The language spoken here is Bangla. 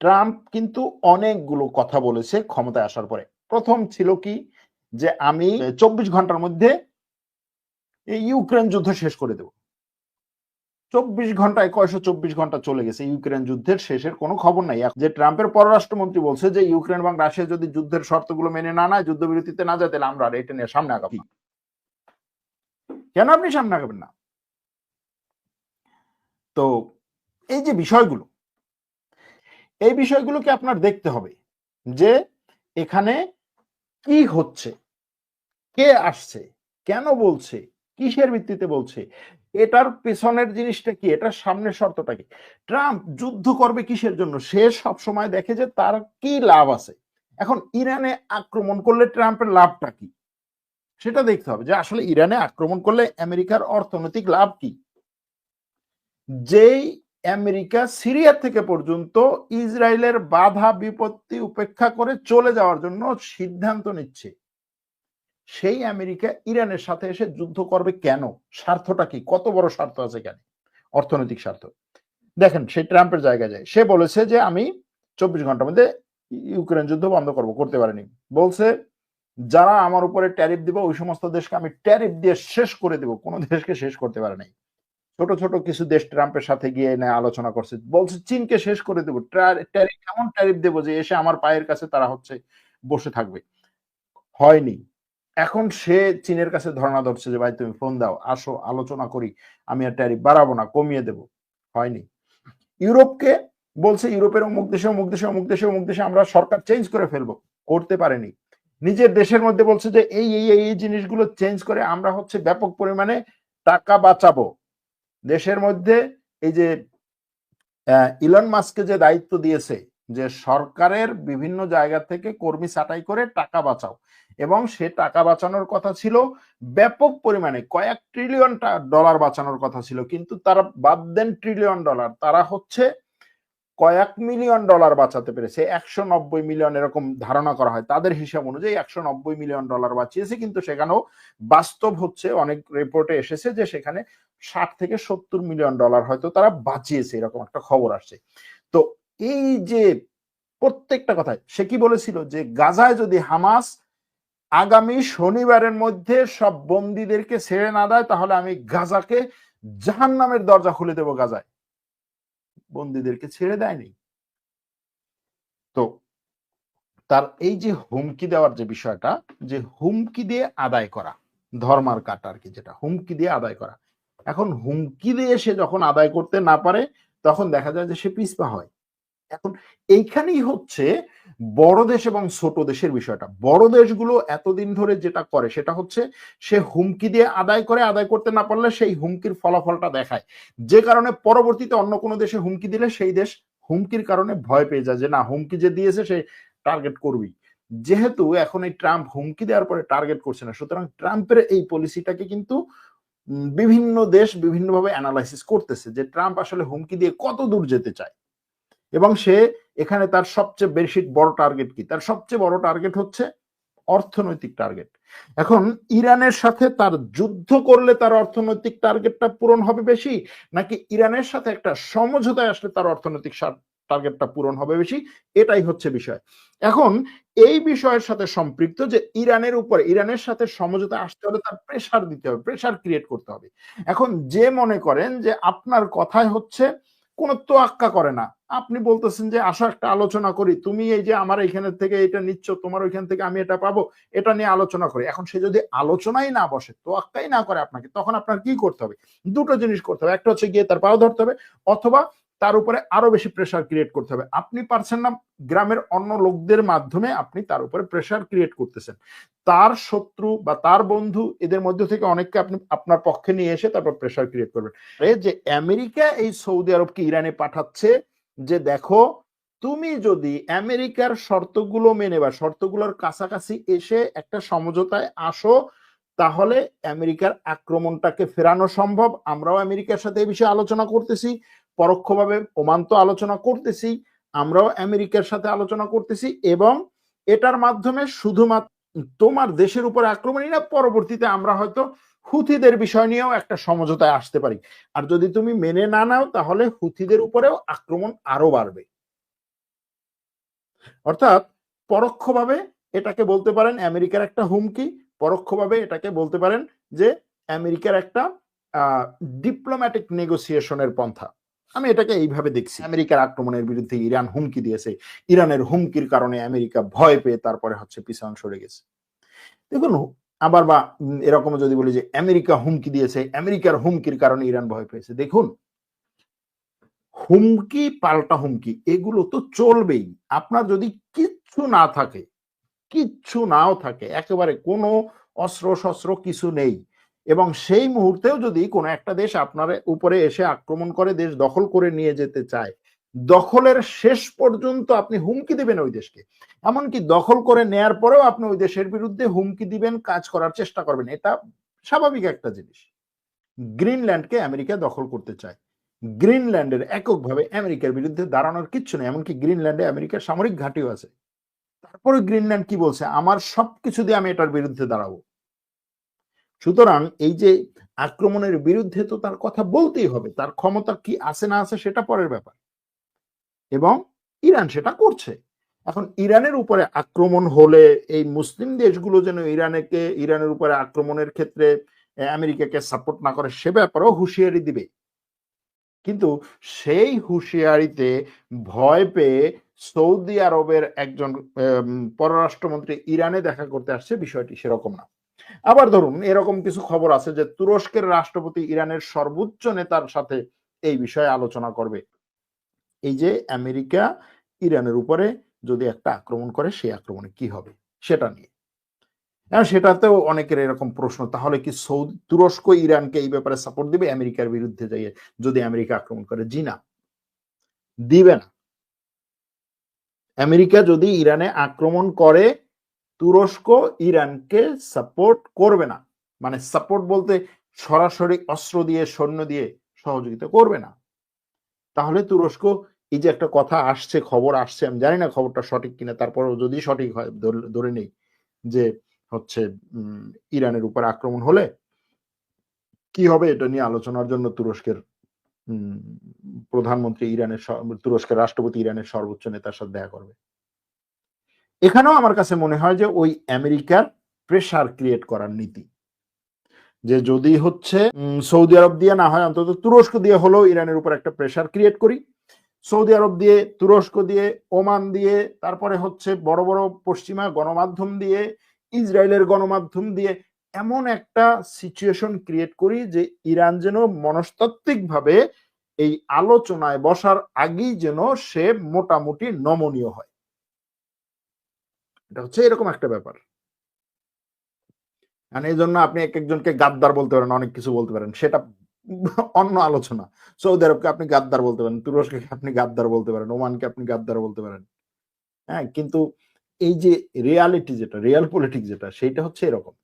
ট্রাম্প কিন্তু অনেকগুলো কথা বলেছে ক্ষমতায় আসার পরে। প্রথম ছিল কি? যে আমি চব্বিশ ঘণ্টার মধ্যে ইউক্রেন যুদ্ধ শেষ করে দেব। চব্বিশ ঘন্টায় কয়শো চব্বিশ ঘণ্টা চলে গেছে ইউক্রেন যুদ্ধের শেষের কোনো খবর নাই। যে ট্রাম্পের পররাষ্ট্রমন্ত্রী বলছে যে ইউক্রেন এবং রাশিয়া যদি যুদ্ধের শর্তগুলো মেনে না নেয়, যুদ্ধবিরতিতে না যায়, তাহলে আমরা এটা নিয়ে সামনে আগাবো। কেন আপনি সামনে আগাবেন না? তো এই যে বিষয়গুলো এই বিষয়গুলোকে আপনার দেখতে হবে যে এখানে কি হচ্ছে, কে আসছে, কেন বলছে, কিসের ভিত্তিতে বলছে, এটার পেছনের জিনিসটা কি, এটার সামনের শর্তটা কি? ট্রাম্প যুদ্ধ করবে কিসের জন্য? সে সব সময় দেখে যে তার কি লাভ আছে। এখন ইরানে আক্রমণ করলে ট্রাম্পের লাভটা কি? সেটা দেখতে হবে যে আসলে ইরানে আক্রমণ করলে আমেরিকার অর্থনৈতিক লাভ কি? যেই আমেরিকা সিরিয়া থেকে পর্যন্ত ইসরায়েলের বাধা বিপত্তি উপেক্ষা করে চলে যাওয়ার জন্য সিদ্ধান্ত নিচ্ছে। সেই আমেরিকা ইরানের সাথে এসে যুদ্ধ করবে কেন? স্বার্থটা কি? কত বড় স্বার্থ আছে কেন অর্থনৈতিক স্বার্থ। দেখেন, সে ট্রাম্পের জায়গায় যায়। সে বলেছে যে, আমি চব্বিশ ঘণ্টার মধ্যে ইউক্রেন যুদ্ধ বন্ধ করব, করতে পারিনি। বলছে, যারা আমার উপরে ট্যারিফ দিব, ওই সমস্ত দেশকে আমি ট্যারিফ দিয়ে শেষ করে দেব। কোনো দেশকে শেষ করতে পারে নাই। ছোট ছোট কিছু দেশ ট্রাম্পের সাথে গিয়ে এনে আলোচনা করছে। বলছে, চীনকে শেষ করে দেবো। ট্যারিফ এমন ট্যারিফ দেবো যে এসে আমার পায়ের কাছে তারা হচ্ছে বসে থাকবে। হয়নি। এখন সে চীনের কাছে ধর্ণা ধরছে যে, ভাই, তুমি ফোন দাও, আসো, আলোচনা করি। আমি আর ট্যারিফ বাড়াবো না, কমিয়ে দেব। হয়নি। ইউরোপকে বলছে, ইউরোপের অমুক দেশে অমুক দেশে অমুক দেশে অমুক দেশে আমরা সরকার চেঞ্জ করে ফেলব। করতে পারেনি। নিজের দেশের মধ্যে বলছে যে এই এই এই জিনিসগুলো চেঞ্জ করে আমরা হচ্ছে ব্যাপক পরিমাণে টাকা বাঁচাবো। দেশের মধ্যে এই যে ইলন মাস্ককে যে দায়িত্ব দিয়েছে যে সরকারের বিভিন্ন জায়গা থেকে কর্মী ছাঁটাই করে টাকা বাঁচাও। এবং সে টাকা বাঁচানোর কথা ছিল ব্যাপক পরিমাণে, কয়েক ট্রিলিয়ন ডলার বাঁচানোর কথা ছিল। কিন্তু তারা বাদ দেন ট্রিলিয়ন ডলার তারা হচ্ছে কয়েক মিলিয়ন ডলার বাঁচাতে পেরেছে, একশো নব্বই মিলিয়ন এরকম ধারণা করা হয়। তাদের হিসাব অনুযায়ী একশো নব্বই মিলিয়ন ডলার বাঁচিয়েছে, কিন্তু সেখানেও বাস্তব হচ্ছে, অনেক রিপোর্টে এসেছে যে সেখানে ষাট থেকে সত্তর মিলিয়ন ডলার হয়তো তারা বাঁচিয়েছে, এরকম একটা খবর আসছে। তো এই যে প্রত্যেকটা কথায়, সে কি বলেছিল? যে গাজায় যদি হামাস আগামী শনিবারের মধ্যে সব বন্দীদেরকে ছেড়ে না দেয়, তাহলে আমি গাজাকে জাহান নামের দরজা খুলে দেব গাজায়। বন্দীদেরকে ছেড়ে দেয়নি। তো তার এই যে হুমকি দেওয়ার যে বিষয়টা, যে হুমকি দিয়ে আদায় করা ধর্মার কাটা আর কি যেটা, হুমকি দিয়ে আদায় করা। এখন হুমকি দিয়ে সে যখন আদায় করতে না পারে, তখন দেখা যায় যে সে পিসপা হয়। এখন এইখানেই হচ্ছে বড় দেশ এবং ছোট দেশের বিষয়টা। বড় দেশগুলো এতদিন ধরে যেটা করে সেটা হচ্ছে সে হুমকি দিয়ে আদায় করে, আদায় করতে না পারলে সেই হুমকির ফলাফলটা দেখায়। যে কারণে পরবর্তীতে অন্য কোনো দেশে হুমকি দিলে সেই দেশ হুমকির কারণে ভয় পেয়ে যায় যে, না, হুমকি যে দিয়েছে সে টার্গেট করবি যেহেতু এখন এই ট্রাম্প হুমকি দেওয়ার পরে টার্গেট করছে না, সুতরাং ট্রাম্পের এই পলিসিটাকে কিন্তু বিভিন্ন দেশ বিভিন্নভাবে অ্যানালাইসিস করতেছে যে, ট্রাম্প আসলে হুমকি দিয়ে কত দূর যেতে চায়? এবং সে এখানে তার সবচেয়ে বেশি বড় টার্গেট কি? তার সবচেয়ে বড় টার্গেট হচ্ছে অর্থনৈতিক টার্গেট এখন ইরানের সাথে তার যুদ্ধ করলে তার অর্থনৈতিক টার্গেটটা পূরণ হবে বেশি? নাকি ইরানের সাথে একটা সমঝোতায় আসলে তার অর্থনৈতিক টার্গেটটা পূরণ হবে বেশি? এটাই হচ্ছে বিষয়। এখন এই বিষয়ের সাথে সম্পৃক্ত যে ইরানের উপর, ইরানের সাথে সমঝোতা আসতে হলে তার প্রেশার দিতে হবে প্রেশার ক্রিয়েট করতে হবে। এখন যে মনে করেন যে আপনার কথায় হচ্ছে কোনো তোয়াক্কা করে না। আপনি বলতেছেন যে, আসো একটা আলোচনা করি। তুমি এই যে আমার এখানে থেকে এটা নিচ্ছ, তোমার ওইখান থেকে আমি এটা পাবো, এটা নিয়ে আলোচনা করি। এখন সে যদি আলোচনাই না বসে, তোয়াক্কাই না করে আপনাকে, তখন আপনার কি করতে হবে? দুটো জিনিস করতে হবে। একটা হচ্ছে গিয়ে তার পাও ধরতে হবে, অথবা তার উপরে আরও বেশি প্রেশার ক্রিয়েট করতে হবে। আপনি পারছেন না গ্রামের অন্য লোকদের মাধ্যমে আপনি তার উপরে প্রেশার ক্রিয়েট করতেছেন। তার শত্রু বা তার বন্ধু এদের মধ্যে থেকে অনেককে আপনি, আপনার পক্ষে নিয়ে এসে তারপর প্রেশার ক্রিয়েট করবেন। যে আমেরিকা, এই সৌদি আরবকে ইরানে পাঠাচ্ছে যে দেখো, তুমি যদি আমেরিকার শর্তগুলো মেনে বা শর্তগুলোর কাছাকাছি এসে একটা সমঝোতায় আসো, তাহলে আমেরিকার আক্রমণটাকে ফেরানো সম্ভব। আমরাও আমেরিকার সাথে এই বিষয়ে আলোচনা করতেছি। পরোক্ষভাবে ওমান তো আলোচনা করতেছি, আমরাও আমেরিকার সাথে আলোচনা করতেছি এবং এটার মাধ্যমে শুধুমাত্র তোমার দেশের উপর আক্রমণই না, পরবর্তীতে আমরা হয়তো হুথিদের বিষয় নিয়েও একটা সমঝোতায় আসতে পারি। আর যদি তুমি মেনে না নাও, তাহলে হুথিদের উপরেও আক্রমণ আরও বাড়বে। অর্থাৎ পরোক্ষভাবে এটাকে বলতে পারেন আমেরিকার একটা হুমকি, পরোক্ষভাবে এটাকে বলতে পারেন যে আমেরিকার একটা ডিপ্লোম্যাটিক নেগোসিয়েশনের পন্থা। আমি এটাকে এইভাবে দেখছি। আমেরিকার আক্রমণের বিরুদ্ধে ইরান হুমকি দিয়েছে। ইরানের হুমকির কারণে আমেরিকা ভয় পেয়ে তারপরে হচ্ছে পিছন সরে গেছে। দেখুন, আবার বা এরকম যদি বলি যে আমেরিকা হুমকি দিয়েছে, আমেরিকার হুমকির কারণে ইরান ভয় পেয়েছে। দেখুন, হুমকি, পাল্টা হুমকি, এগুলো তো চলবেই। আপনার যদি কিচ্ছু না থাকে, কিচ্ছু নাও থাকে, একেবারে কোনো অস্ত্র শস্ত্র কিছু নেই। এবং সেই মুহূর্তেও যদি কোনো একটা দেশ আপনার উপরে এসে আক্রমণ করে, দেশ দখল করে নিয়ে যেতে চায়, দখলের শেষ পর্যন্ত আপনি হুমকি দিবেন ওই দেশকে। এমনকি দখল করে নেয়ার পরেও আপনি ওই দেশের বিরুদ্ধে হুমকি দিবেন, কাজ করার চেষ্টা করবেন। এটা স্বাভাবিক একটা জিনিস। গ্রিনল্যান্ডকে আমেরিকা দখল করতে চায়। গ্রিনল্যান্ডের এককভাবে আমেরিকার বিরুদ্ধে দাঁড়ানোর কিচ্ছু নেই, এমনকি গ্রিনল্যান্ডে আমেরিকার সামরিক ঘাঁটিও আছে। তারপরে গ্রিনল্যান্ড কি বলছে? আমার সবকিছু দিয়ে আমি এটার বিরুদ্ধে দাঁড়াবো। সুতরাং এই যে আক্রমণের বিরুদ্ধে তো তার কথা বলতেই হবে, তার ক্ষমতা কি আছে না আছে সেটা পরের ব্যাপার। এবং ইরান সেটা করছে। এখন ইরানের উপরে আক্রমণ হলে এই মুসলিম দেশগুলো যেন ইরানকে, ইরানের উপরে আক্রমণের ক্ষেত্রে আমেরিকাকে সাপোর্ট না করে, সে ব্যাপারেও হুঁশিয়ারি দিবে। কিন্তু সেই হুঁশিয়ারিতে ভয় পেয়ে সৌদি আরবের একজন পররাষ্ট্রমন্ত্রী ইরানে দেখা করতে আসছে, বিষয়টি সেরকম না। আবার ধরুন, এরকম কিছু খবর আছে যে তুরস্কের রাষ্ট্রপতি ইরানের সর্বোচ্চ নেতার সাথে এই বিষয়ে আলোচনা করবে। এই যে আমেরিকা ইরানের উপরে যদি একটা আক্রমণ করে, সেই আক্রমণে কি হবে? সেটা নিয়ে। এখন সেটাতেও অনেকের এরকম প্রশ্ন, তাহলে কি সৌদি, তুরস্ক, ইরানকে এই ব্যাপারে সাপোর্ট দিবে? আমেরিকার বিরুদ্ধে যাইয়ে যদি আমেরিকা আক্রমণ করে, জি না। দিবে না। আমেরিকা যদি ইরানে আক্রমণ করে তুরস্ক, ইরানকে সাপোর্ট করবে না। মানে সাপোর্ট বলতে সরাসরি অস্ত্র দিয়ে, সৈন্য দিয়ে সহযোগিতা করবে না। তাহলে তুরস্ক, এই যে একটা কথা আসছে, খবর আসছে, আমি জানি না খবরটা সঠিক কিনা, তারপরেও যদি সঠিক হয়, ধরে- নেই যে হচ্ছে ইরানের উপর আক্রমণ হলে কি হবে এটা নিয়ে আলোচনার জন্য তুরস্কের প্রধানমন্ত্রী ইরানের তুরস্কের রাষ্ট্রপতি ইরানের সর্বোচ্চ নেতার সাথে দেখা করবে। এখানেও আমার কাছে মনে হয় যে ওই আমেরিকার প্রেশার ক্রিয়েট করার নীতি। যে যদি হচ্ছে সৌদি আরব দিয়ে না হয়, অন্তত তুরস্ক দিয়ে হলেও ইরানের উপর একটা প্রেশার ক্রিয়েট করি। সৌদি আরব দিয়ে, তুরস্ক দিয়ে, ওমান দিয়ে, তারপরে হচ্ছে বড় বড় পশ্চিমা গণমাধ্যম দিয়ে, ইসরায়েলের গণমাধ্যম দিয়ে এমন একটা সিচুয়েশন ক্রিয়েট করি যে ইরান যেন মনস্তাত্ত্বিকভাবে এই আলোচনায় বসার আগেই যেন সে মোটামুটি নমনীয় হয়। এটা হচ্ছে এরকম একটা ব্যাপার। মানে এই জন্য আপনি এক একজনকে গাদ্দার বলতে পারেন, অনেক কিছু বলতে পারেন, সেটা অন্য আলোচনা। সৌদি আরবকে আপনি গাদ্দার বলতে পারেন, তুরস্ককে আপনি গাদ্দার বলতে পারেন, ওমানকে আপনি গাদ্দার বলতে পারেন। হ্যাঁ কিন্তু এই যে রিয়ালিটি যেটা রিয়াল পলিটিক্স যেটা, সেইটা হচ্ছে এরকম।